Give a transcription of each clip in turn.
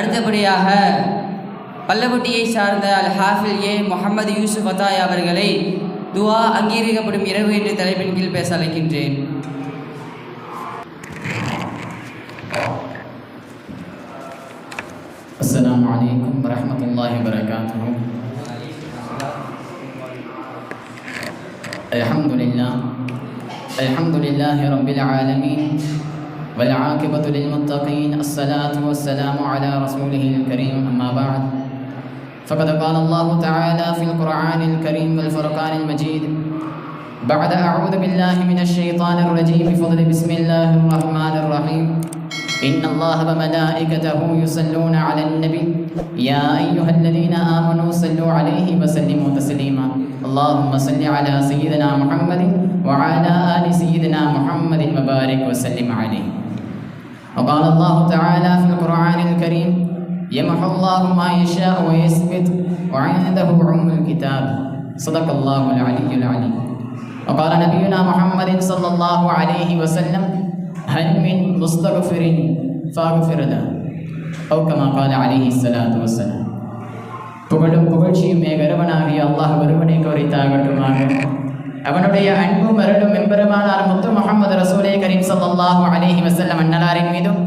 அடுத்தபடியாக பல்லப்பட்டியை சார்ந்த அல் ஹாஃபில் ஏ முகமது யூசுப் அத்தாய் அவர்களை துவா அங்கீகரிக்கப்படும் இரவு என்ற தலைப்பின் கீழ் பேச அழைக்கின்றேன் السلام عليكم ورحمة الله وبركاته الحمد لله الحمد لله رب العالمين والعاقبة للمتقين الصلاة والسلام على رسوله الكريم أما بعد. فقد قال الله تعالى في القرآن الكريم والفرقان المجيد بعد أعوذ بالله من الشيطان الرجيم بفضل بسم الله الرحمن الرحيم. إن الله وملائكته يصلون على النبي. يا أيها الذين آمنوا صلوا عليه وسلموا تسليما. اللهم صل على سيدنا محمد وعلى آل سيدنا محمد وبارك وسلم عليه وقال الله تعالى في القرآن الكريم يمحو الله ما يشاء ويثبت وعنده علم الكتاب صدق الله العلي العليم وقال نبينا محمد صلى الله عليه وسلم هل من مستغفر فاغفر له أو كما قال عليه الصلاة والسلام പുകഴും പുകഴ്ചയും ഏകരവനാകിയ അള്ളാഹ് ഒരുവനെ കുറിത്താകട്ടുമാകും அவனுடைய அன்பும் அருளும் எம்பெருமானார் முத்து முகமது ரசூலே கரீம் ஸல்லல்லாஹு அலேஹி வசல்லம் அன்னலாரின் மீதும்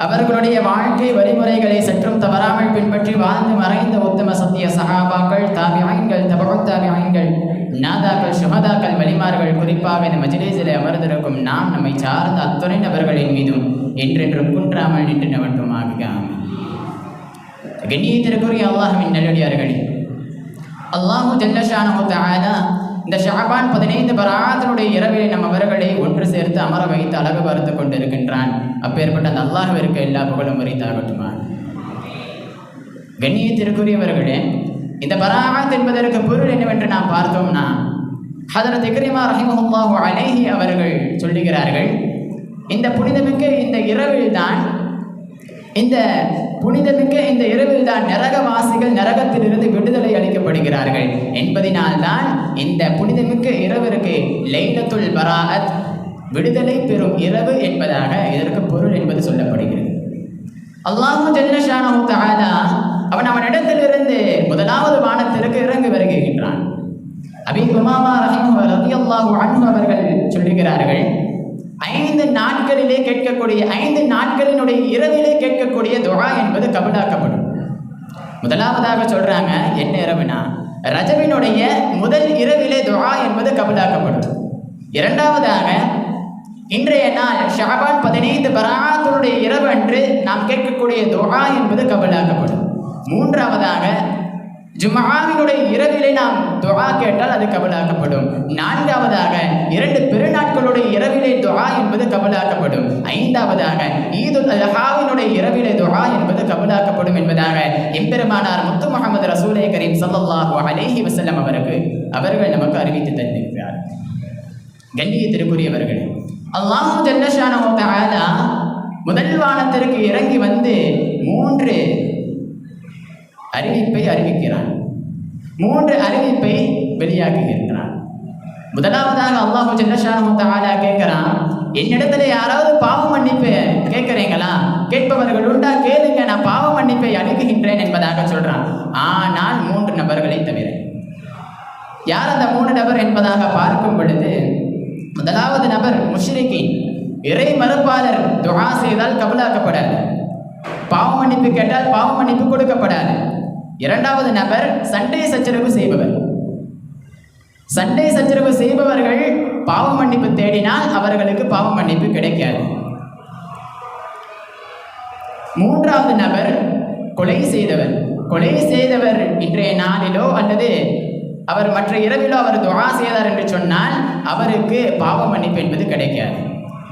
அவர்களுடைய வாழ்க்கை வழிமுறைகளை சற்றும் தவறாமல் பின்பற்றி வாழ்ந்து மறைந்த உத்தம சத்திய சஹாபாக்கள் தாபியான்கள் தபுத் தாபியான்கள் நாதாக்கள் சுகதாக்கள் வலிமார்கள் குறிப்பாக இந்த மஜிலேசிலே அமர்ந்திருக்கும் நாம் நம்மை சார்ந்த அத்துணை நபர்களின் மீதும் என்றென்றும் குன்றாமல் நின்று நவட்டுமாக கண்ணியத்திற்குரிய அல்லாஹுவின் நல்லடியார்களே அல்லாஹு ஜல்லஷானு தஆலா இந்த ஷாபான் பதினைந்து பராதனுடைய இரவிலே நம் அவர்களை ஒன்று சேர்த்து அமர வைத்து அழகு பார்த்து கொண்டிருக்கின்றான். அப்பேற்பட்ட அந்த அல்லாஹ்விற்கு எல்லா புகழும் வரித்தாகட்டுமா கண்ணியத்திற்குரியவர்களே இந்த பராகத் என்பதற்கு பொருள் என்னவென்று நாம் பார்த்தோம்னா ஹதரத் இக்ரிமா ரஹிமஹுல்லாஹு அலேஹி அவர்கள் சொல்லுகிறார்கள் இந்த புனிதமிக்க இந்த இரவில் தான் இந்த புனிதமிக்க இந்த இரவில் தான் நரகவாசிகள் நரகத்திலிருந்து விடுதலை அளிக்கப்படுகிறார்கள் என்பதினால்தான் இந்த புனிதமிக்க இரவிற்கு லைலத்துல் பராஅத் விடுதலை பெறும் இரவு என்பதாக இதற்கு பொருள் என்பது சொல்லப்படுகிறது. அல்லாஹு ஜல்லஷானஹு தஆலா அவன் அவனிடத்திலிருந்து முதலாவது வானத்திற்கு இறங்கி வருகின்றான். அபி உமாமா ரஹிமஹு ரலியல்லாஹு அன்ஹு அவர்கள் சொல்லுகிறார்கள் ஐந்து நாட்களிலே கேட்கக்கூடிய ஐந்து நாட்களினுடைய இரவிலே கேட்கக்கூடிய துவா என்பது கபடாக்கப்படும் முதலாவதாக சொல்றாங்க என்ன இரவுனா? ரஜவினுடைய முதல் இரவிலே துஆ என்பது கபலாக்கப்படும். இரண்டாவதாக இன்றைய நாள் ஷாபான் பதினைந்து பராத்துடைய இரவு அன்று நாம் கேட்கக்கூடிய துஆ என்பது கபலாக்கப்படும். மூன்றாவதாக ஜுமாவினுடைய இரவிலே நாம் துஆ கேட்டால் அது கபலாக்கப்படும். நான்காவதாக இரண்டு பெருநாட்களுடைய இரவிலே துஆ என்பது கபலாக்கப்படும். ஐந்தாவதாக ஈதுல் அல்ஹாவினுடைய இரவிலே துஆ என்பது கபலாக்கப்படும் என்பதாக எம்பெருமானார் முத்து முகமது ரசூலே கரீம் ஸல்லல்லாஹு அலேஹி வசல்லம் அவருக்கு அவர்கள் நமக்கு அறிவித்து தந்திருக்கிறார். கண்ணியத்திற்குரியவர்கள் அல்லாஹு ஜல்லஷானஹு தஆலா முதல் வானத்திற்கு இறங்கி வந்து மூன்று அறிவிப்பை அறிவிக்கிறான். மூன்று அறிவிப்பை வெளியாக்குகின்றான். முதலாவதாக அல்லாஹு ஜல்லஷானஹு கேட்கிறான் என்னிடத்துல யாராவது பாவ மன்னிப்பு கேட்கிறீங்களா கேட்பவர்கள் உண்டா? கேளுங்க நான் பாவ மன்னிப்பை அணுகுகின்றேன் என்பதாக சொல்றான். ஆனால் மூன்று நபர்களை தவிர. யார் அந்த மூன்று நபர் என்பதாக பார்க்கும் பொழுது முதலாவது நபர் முஷ்ரிகி இறை மறுப்பாளர் துகா செய்தால் கபலாக்கப்படாது. பாவ மன்னிப்பு கேட்டால் பாவ மன்னிப்பு கொடுக்கப்படாது. இரண்டாவது நபர் சண்டை சச்சரவு செய்பவர். சண்டை சச்சரவு செய்பவர்கள் பாவ மன்னிப்பு தேடினால் அவர்களுக்கு பாவ மன்னிப்பு கிடைக்காது. மூன்றாவது நபர் கொலை செய்தவர். கொலை செய்தவர் இன்றைய நாளிலோ அல்லது அவர் மற்ற இரவிலோ அவர் துவா செய்தார் என்று சொன்னால் அவருக்கு பாவ மன்னிப்பு என்பது கிடைக்காது.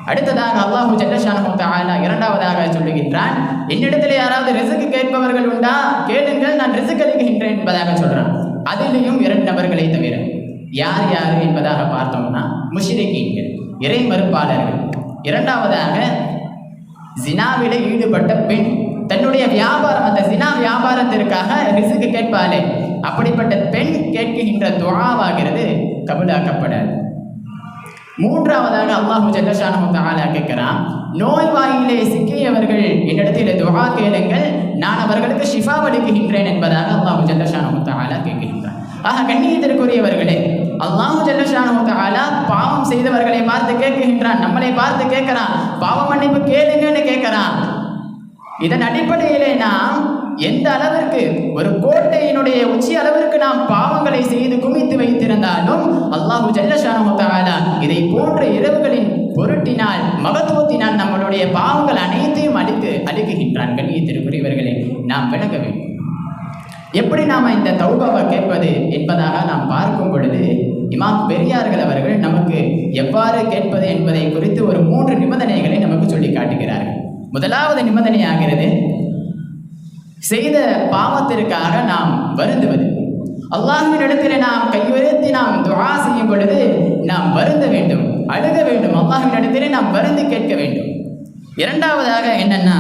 அடுத்ததாக அல்லாஹு ஜல்லஷானஹு தஆலா இரண்டாவதாக சொல்லுகின்றான் என்னிடத்தில் யாராவது ரிசுக்கு கேட்பவர்கள் உண்டா? கேளுங்கள் நான் ரிசுக்கு அளிக்கின்றேன் என்பதாக சொல்கிறான் அதிலேயும் இரண்டு நபர்களை தவிர யார் யார் என்பதாக பார்த்தோம்னா முஷ்ரிக்கீன்கள் இறை மறுப்பாளர்கள். இரண்டாவதாக ஜினாவில ஈடுபட்ட பெண். தன்னுடைய வியாபாரம் அந்த ஜினா வியாபாரத்திற்காக ரிசுக்கு கேட்பாளே. அப்படிப்பட்ட பெண் கேட்கின்ற துவாவாகிறது கபூலாக்கப்படாது. மூன்றாவதாக அல்லாஹு ஜல்லஷானு தஆலா கேட்கிறான் நோய்வாயிலே சிக்கியவர்கள் என்னிடத்தில் துவா கேளுங்கள் நான் அவர்களுக்கு ஷிஃபா வலிக்குகின்றேன் என்பதாக அல்லாஹு ஜல்லஷானு தாலா கேட்கின்றான். ஆக கண்ணியத்திற்குரியவர்களே அல்லாஹு ஜல்லஷானு தாலா பாவம் செய்தவர்களை பார்த்து கேட்கின்றான் நம்மளை பார்த்து கேட்கிறான் பாவ மன்னிப்பு கேளுங்கன்னு கேட்கிறான். இதன் அடிப்படையிலே நாம் எந்த அளவிற்கு? ஒரு கோட்டையினுடைய உச்சி அளவிற்கு நாம் பாவங்களை செய்து குமித்து வைத்திருந்தாலும் அல்லாஹு ஜல்லஷானு இதை போன்ற இரவுகளின் பொருட்டினால் மகத்துவத்தினால் நம்மளுடைய பாவங்கள் அனைத்தையும் அழித்து அழிக்குகின்றான் கண்ணியத்திற்குரியவர்களை நாம் விளங்க வேண்டும். எப்படி நாம் இந்த தௌபாவை கேட்பது என்பதாக நாம் பார்க்கும் பொழுது இமாம் பெரியார்கள் அவர்கள் நமக்கு எவ்வாறு கேட்பது என்பதை குறித்து ஒரு மூன்று நிபந்தனைகளை நமக்கு சொல்லி காட்டுகிறார்கள். முதலாவது நிபந்தனையாகிறது செய்த பாவத்திற்காக நாம் வருந்துவது. அல்லாஹ்வின் இடத்திலே நாம் கையுயர்த்தி நாம் துவா செய்யும் பொழுது நாம் வருந்த வேண்டும் அழுக வேண்டும். அல்லாஹ்வின் இடத்திலே நாம் வருந்து கேட்க வேண்டும். இரண்டாவதாக என்னன்னா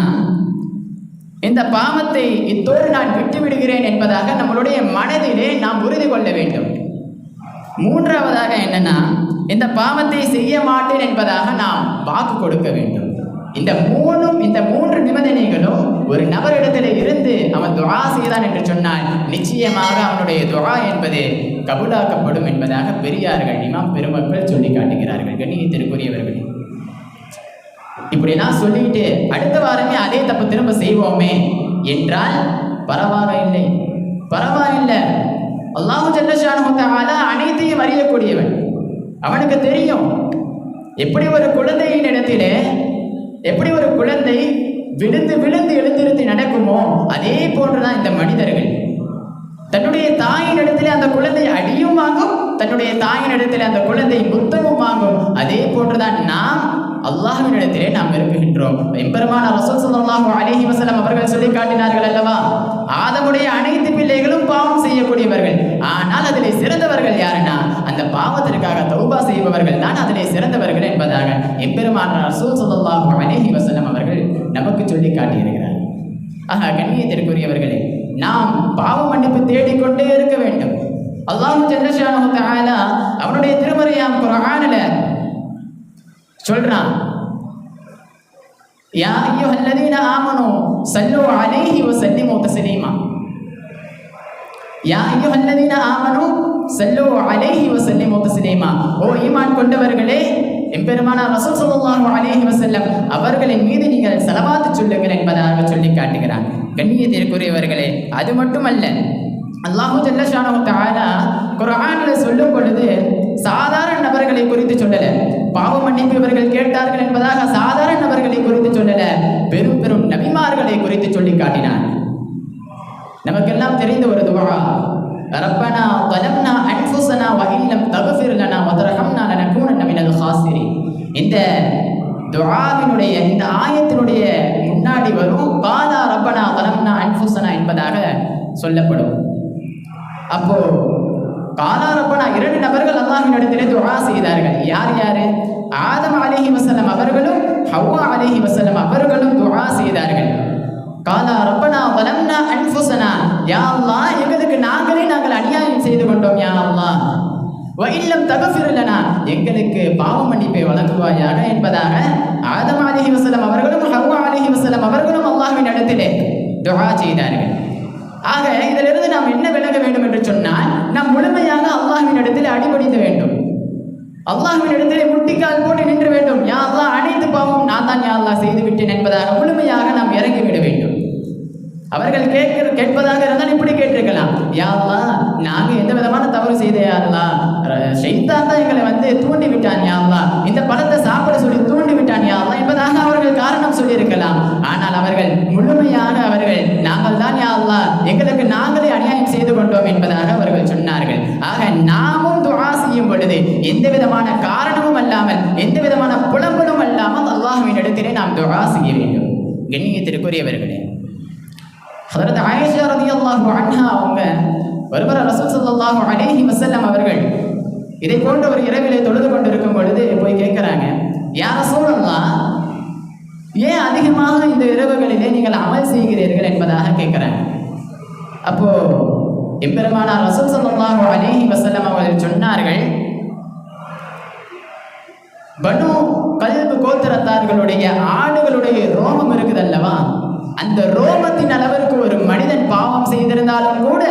இந்த பாவத்தை இத்தோடு நான் விட்டு விடுகிறேன் என்பதாக நம்மளுடைய மனதிலே நாம் உறுதி கொள்ள வேண்டும். மூன்றாவதாக என்னன்னா இந்த பாவத்தை செய்ய மாட்டேன் என்பதாக நாம் வாக்கு கொடுக்க வேண்டும். இந்த மூணும் இந்த மூன்று நிபந்தனைகளும் ஒரு நபரிடத்தில் இருந்து அவன் துஆ செய்தான் என்று சொன்னால் நிச்சயமாக அவனுடைய துஆ என்பது கபூலாக்கப்படும் என்பதாக பெரியார்கள் இமாம் பெருமக்கள் சொல்லி காட்டுகிறார்கள். கண்ணியத்திற்குரியவர்களே. இப்படிலாம் சொல்லிட்டு அடுத்த வாரமே அதே தப்பு திரும்ப செய்வோமே என்றால் பரவாயில்லை. பரவாயில்லை. அல்லாஹு ஜல்லஷானு அனைத்தையும் அறியக்கூடியவன். அவனுக்கு தெரியும். எப்படி ஒரு குழந்தையின் இடத்திலே எப்படி ஒரு குழந்தை விழுந்து விழுந்து எழுந்திருத்தி நடக்குமோ அதே போன்றுதான் இந்த மனிதர்கள். தன்னுடைய தாயின் இடத்திலே அந்த குழந்தை அடியும் வாங்கும் தன்னுடைய தாயின் இடத்திலே அந்த குழந்தை முத்தமும் வாங்கும். அதே போன்றுதான் நாம் அல்லாஹின் இடத்திலே நாம் இருக்குகின்றோம் எம்பெருமான ரசூல் ஸல்லல்லாஹு அலைஹி வசலம் அவர்கள் சொல்லி காட்டினார்கள் அல்லவா? ஆதமுடைய அனைத்து பிள்ளைகளும் பாவம் செய்யக்கூடியவர்கள். ஆனால் அதிலே சிறந்தவர்கள் யாருன்னா பாவத்திற்காக தௌபா செய்பவர்கள் தான் அதனை சிறந்தவர்கள் என்பதாக எம்பெருமான ரசூல் ஸல்லல்லாஹு அலைஹி வஸல்லம் அவர்கள் நமக்கு சொல்லி காட்டியிருக்கிறார். ஆக கண்ணியத்திற்குரியவர்களே நாம் பாவ மன்னிப்பு தேடிக்கொண்டே இருக்க வேண்டும். அல்லாஹ் ஜல்லஷானு தஆலா அவனுடைய திருமறையாம் குர்ஆனில் சொல்றான். யா ஐயோ அல்லதீன ஆமனோ சல்லோ அலேஹி வசல்லிமோ தஸ்லீமா. யா ஐயோ அல்லதீன ஆமனோ ஸல்லு அலைஹி வஸல்லிமு தஸ்லீமா ஓ ஈமான் கொண்டவர்களே எம்பெருமானார் ரசூல் ஸல்லல்லாஹு அலைஹி வஸல்லம் அவர்களின் மீது நீங்கள் செலவாத்து சொல்லுங்கள் என்பதாக சொல்லி காட்டுகிறான் கண்ணியத்திற்குரியவர்களே அது மட்டுமல்ல அல்லாஹு ஜல்லஷானு தஆலா குரானில் சொல்லும் பொழுது சாதாரண நபர்களை குறித்து சொல்லல பாவ மன்னிப்பு இவர்கள் கேட்டார்கள் என்பதாக சாதாரண நபர்களை குறித்து சொல்லல பெரும் பெரும் நபிமார்களை குறித்து சொல்லி காட்டினான் நமக்கெல்லாம் தெரிந்த ஒரு துவா இந்த துவாவினுடைய இந்த ஆயத்தினுடைய முன்னாடி வரும். பாதா ரப்பனா வலம்னா அன்புசனா என்பதாக சொல்லப்படும். அப்போ காலா ரப்பனா இரண்டு நபர்கள் அல்லாஹ்வின் இடத்திலே துஆ செய்தார்கள். யார் யாரு? ஆதம் அலைஹி வசலம் அவர்களும் ஹவ்வா அலைஹி வசலம் அவர்களும் துவா செய்தார்கள். இல்லம் தகசிரலனா எங்களுக்கு பாவ மன்னிப்பை வழங்குவாயாக என்பதாக ஆதம் அலிஹி வசலம் அவர்களும் ஹவ்வா அலிஹி வசலம் அவர்களும் அல்லாஹ்வின் இடத்திலே துஆ செய்தார்கள். ஆக இதிலிருந்து நாம் என்ன விளங்க வேண்டும் என்று சொன்னால் நாம் முழுமையாக அல்லாஹ்வின் இடத்தில் அடிபடிந்து வேண்டும். அல்லாஹ்வின் இடத்திலே முட்டிக்கால் போட்டு நின்று வேண்டும். யா அல்லாஹ் அனைத்து பாவம் நான் தான் யா அல்லாஹ் செய்து விட்டேன் என்பதாக முழுமையாக நாம் இறங்கி விட வேண்டும் அவர்கள் கேட்கிற கேட்பதாக இருந்தால் இப்படி கேட்டிருக்கலாம். யா நாங்க எந்த விதமான தவறு செய்த யா ஷைத்தான் தான் எங்களை வந்து தூண்டி விட்டான் யா இந்த பழத்தை சாப்பிட சொல்லி தூண்டி விட்டான் யா என்பதாக அவர்கள் காரணம் சொல்லியிருக்கலாம். ஆனால் அவர்கள் முழுமையான அவர்கள் நாங்கள் தான் யா எங்களுக்கு நாங்களே அநியாயம் செய்து கொண்டோம் என்பதாக அவர்கள் சொன்னார்கள். ஆக நாமும் துவா செய்யும் பொழுது எந்த விதமான காரணமும் அல்லாமல் எந்த விதமான புலம்பலும் அல்லாமல் அல்லாஹுவின் இடத்திலே நாம் துவா செய்ய வேண்டும். கண்ணியத்திற்குரியவர்களே ஹதரத் ஆயிஷா ரலியல்லாஹு அன்ஹா அவங்க ஒருவர் ரசூல் சல்லாஹு அலேஹி வசல்லம் அவர்கள். இதை போன்ற ஒரு இரவிலே தொழுது கொண்டிருக்கும் பொழுது போய் கேட்குறாங்க யார் ரசூலல்லாஹ் ஏன் அதிகமாக இந்த இரவுகளிலே நீங்கள் அமல் செய்கிறீர்கள்? என்பதாக கேட்குறாங்க. அப்போ எம்பெருமானார் ரசூல் சல்லாஹு அலேஹி வசல்லம் அவர்கள் சொன்னார்கள் பனு கல்பு கோத்திரத்தார்களுடைய ஆடுகளுடைய ரோமம் இருக்குது அல்லவா அந்த ரோமத்தின் அளவிற்கு ஒரு மனிதன் பாவம் செய்திருந்தாலும் கூட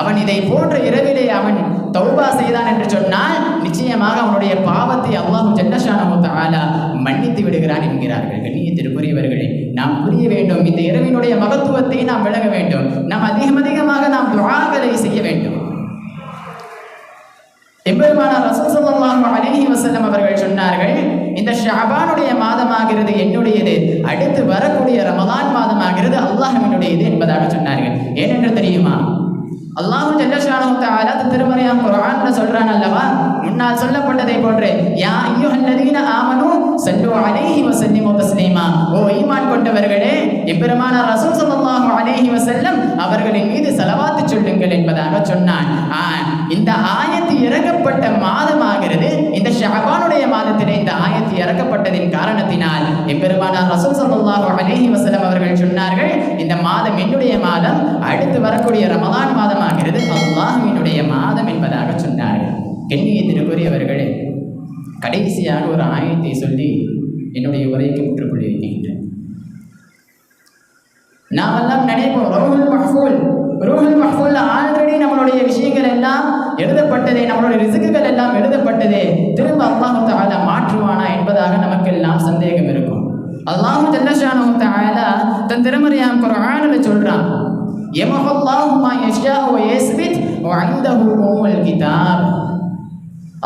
அவன் இதை போன்ற இரவிலே அவன் தௌபா செய்தான் என்று சொன்னால் நிச்சயமாக அவனுடைய பாவத்தை அல்லாஹ் ஜல்லஷானஹு தஆலா மன்னித்து விடுகிறான் என்கிறார்கள். கண்ணியத்திற்குரியவர்களே நாம் புரிய வேண்டும். இந்த இரவினுடைய மகத்துவத்தை நாம் விளங்க வேண்டும். நாம் அதிகம் அதிகமாக நாம் துஆகளை செய்ய வேண்டும். எம்பெருமானார் ரசூல் ஸல்லல்லாஹு அலைஹி அவர்கள் சொன்னார்கள் இந்த ஷாபானுடைய மாதமாகிறது என்னுடையது அடுத்து வரக்கூடிய ரமலான் மாதமாகிறது அல்லாஹினுடையது என்பதாக சொன்னார்கள். ஏனென்று தெரியுமா? அல்லாஹும் ஜல்லஷானஹு திருமறையாம் குரான் சொல்றான் அல்லவா? முன்னால் சொல்லப்பட்டதை போன்று யா அய்யுஹல்லதீன ஆமனு ஸல்லு அலைஹி வஸல்லிமு தஸ்லீமா. ஓ ஈமான் கொண்டவர்களே எம்பெருமானார் ரசூல் ஸல்லல்லாஹு அலைஹி வசல்லம் அவர்களின் மீது செலவாத்து சொல்லுங்கள் என்பதாக சொன்னான். ஆ, இந்த ஆயத்து இறக்கப்பட்ட மாதமாகிறது. இந்த ஷஹபானுடைய மாதத்திலே இந்த ஆயத்து இறக்கப்பட்டதின் காரணத்தினால் எம்பெருமானார் ரசூல் சல்லாஹு அலேஹி வசலம் அவர்கள் சொன்னார்கள் இந்த மாதம் என்னுடைய மாதம் அடுத்து வரக்கூடிய ரமலான் மாதமாகிறது. அல்லாஹ்வினுடைய மாதம் என்பதாக சொன்னார்கள். கண்ணியத்திற்குரியவர்களே கடைசியாக ஒரு ஆயத்தை சொல்லி என்னுடைய உரைக்கு முற்றுப்புள்ளி வைக்கின்றேன் நாம் எல்லாம் நினைப்போம் ரோஹுல் மஹ்பூல் ரோஹுல் மஹ்ஃபூல்ல ஆல்ரெடி நம்மளுடைய விஷயங்கள் எல்லாம் எழுதப்பட்டதே நம்மளுடைய ரிசுக்குகள் எல்லாம் எழுதப்பட்டதே திரும்ப அல்லாஹு தஆலா மாற்றுவானா என்பதாக நமக்கெல்லாம் சந்தேகம் இருக்கும். அல்லாஹு ஜல்லஷானஹு தஆலா தன் திருமறையாம் குரானில் சொல்றான் யமஹுல்லாஹு மா யஷாஉ வ யஸ்பித் வ இன்தஹு உம்முல் கிதாப்.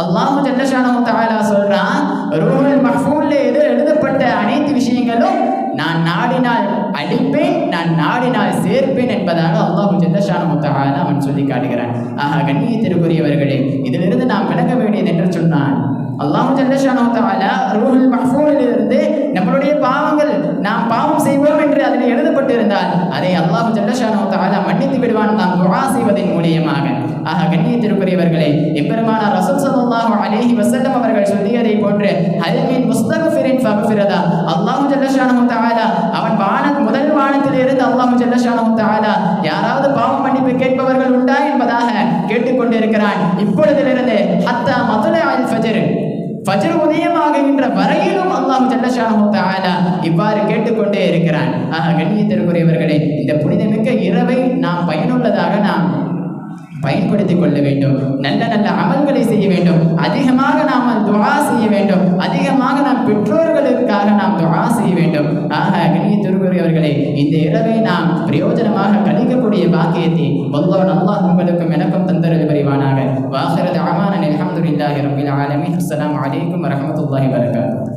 அல்லாஹு ஜல்லஷானஹு தஆலா சொல்றான் ரூஹுல் மஹ்ஃபூல்ல எது எழுதப்பட்ட அனைத்து விஷயங்களும் நான் நாடினால் அழிப்பேன் நான் நாடினால் சேர்ப்பேன் என்பதாக அல்லாஹு ஜல்லஷானஹு தஆலா அவன் சொல்லி காட்டுகிறான். ஆக கண்ணியத்திற்குரியவர்களே இதிலிருந்து நாம் விளங்க வேண்டியது என்று சொன்னான் அல்லாஹு ஜல்லஷானஹு தஆலா ரூஹுல் மஹ்ஃபூலிலிருந்து நம்மளுடைய பாவங்கள் நாம் பாவம் செய்வோம் என்று அதில் எழுதப்பட்டிருந்தால் அதை அல்லாஹு ஜல்லஷானஹு மன்னித்து விடுவான் நாம் துஆ செய்வதன் மூலியமாக. ஆக கண்ணியத்திற்குரியவர்களே எப்பெருமான ரசூல் ஸல்லல்லாஹு அலேஹி வசல்லம் அவர்கள் சொல்லியதை போன்று ஹல் முஸ்தகஃபிரின் ஃபக்ஃபிரதா. அல்லாஹ் ஜல்லஷானஹு தஆலா அவன் வானத் முதல் வானத்தில் இருந்து அல்லாஹ் ஜல்லஷானஹு தஆலா யாராவது பாவம் மன்னிப்பு கேட்பவர்கள் உண்டா என்பதாக கேட்டுக்கொண்டிருக்கிறான். இப்பொழுதிலிருந்து ஹத்தா மதுலை அல் ஃபஜர். ஃபஜர் உதயமாகின்ற வரையிலும் அல்லாஹ் ஜல்லஷானஹு தஆலா இவ்வாறு கேட்டுக்கொண்டே இருக்கிறான். ஆக கண்ணியத்திற்குரியவர்களே இந்த புனிதமிக்க இரவை நாம் பயனுள்ளதாக நாம் பயன்படுத்திக் கொள்ள வேண்டும். நல்ல நல்ல அமல்களை செய்ய வேண்டும். அதிகமாக நாம் துவா செய்ய வேண்டும். அதிகமாக நாம் பெற்றோர்களுக்காக நாம் துவா செய்ய வேண்டும். ஆக கணியத்திற்குரியவர்களே இந்த இரவை நாம் பிரயோஜனமாக கழிக்கக்கூடிய பாக்கியத்தை பொதுவாக நல்லா உங்களுக்கும் எனக்கும் தந்தரல் புரிவானாக. வாஹிர தஅவானா அல்ஹம்துலில்லாஹி ரப்பில் ஆலமி அஸ்லாம் அலைக்கும் வரமத்துல்லாஹி வரகாத்து